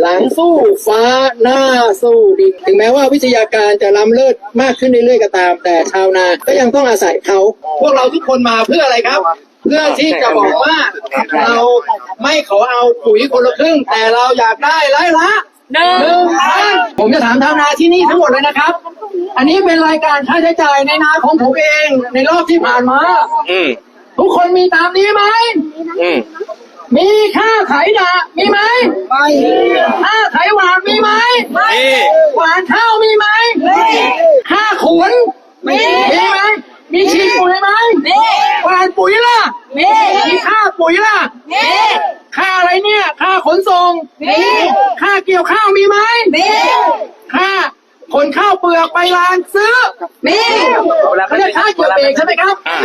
หลังสู้ฟ้าหน้าสู้ดินถึงแม้ว่าวิทยาการจะล้ำเลิศมากขึ้นเรื่อยๆก็ตาม แต่ชาวนาก็ยังต้องอาศัยเขา พวกเราทุกคนมาเพื่ออะไรครับ เพื่อที่จะบอกว่าเราไม่ขอเอาปุ๋ยคนละครึ่ง แต่เราอยากได้ไร่ละหนึ่งหนึ่งพันผมจะถามชาวนาที่นี่ทั้งหมดเลยนะครับ อันนี้เป็นรายการค่าใช้จ่ายในนาของผมเองในรอบที่ผ่านมาอืมทุกคนมีตามนี้ไหมอื มมีค่าไถนามีไหมไม่ค่าไถหวานมีไหมนี่หวานข้าวมีไหมค่าขนมีมีไหมมีฉีดปุ๋ยไหมมีหวานปุ๋ยล่ะมีมีค่าปุ๋ยล่ะมีค่าอะไรเนี่ยค่าขนส่งมีค่าเกี่ยวข้าวมีไหมมีค่าขนข้าวเปลือกไปร้านซื้อมีเขาเรียกค่าเกี่ยวเบรกใช่ไหมครับอ่า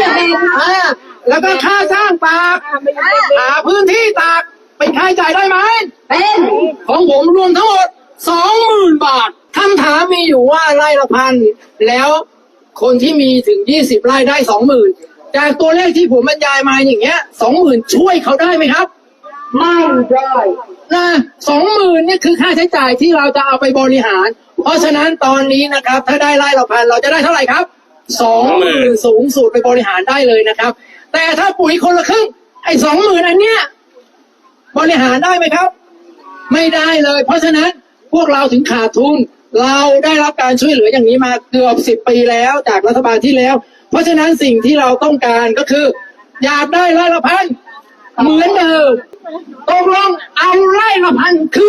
อ่าแล้วก็ค่าสร้างตากหาพื้นที่ตากเป็นค่าใช้จ่ายได้ไหมเป็นของผมรวมทั้งหมดสองหมื่นบาทคำถามมีอยู่ว่าไร่ละพันแล้วคนที่มีถึงยี่สิบไร่ได้สองหมื่นจากตัวเลขที่ผมบรรยายมาอย่างเงี้ยสองหมื่นช่วยเขาได้ไหมครับ ไม่ได้นะสองหมื่นนี่คือค่าใช้จ่ายที่เราจะเอาไปบริหาร เพราะฉะนั้นตอนนี้นะครับ ถ้าได้ไร่ละพันเราจะได้เท่าไหร่ครับสองหมื่นสูงสุดไปบริหารได้เลยนะครับ แต่ถ้าปุ๋ยคนละครึ่งไอ้สองหมื่นอันเนี้ย บริหารได้ไหมครับ ไม่ได้เลย เพราะฉะนั้นพวกเราถึงขาดทุน เราได้รับการช่วยเหลืออย่างนี้มาเกือบสิบปีแล้วจากรัฐบาลที่แล้ว เพราะฉะนั้นสิ่งที่เราต้องการก็คือ อยากได้ไร่ละพันเหมือนเดิมตกลงเอาไร่ละพันคืน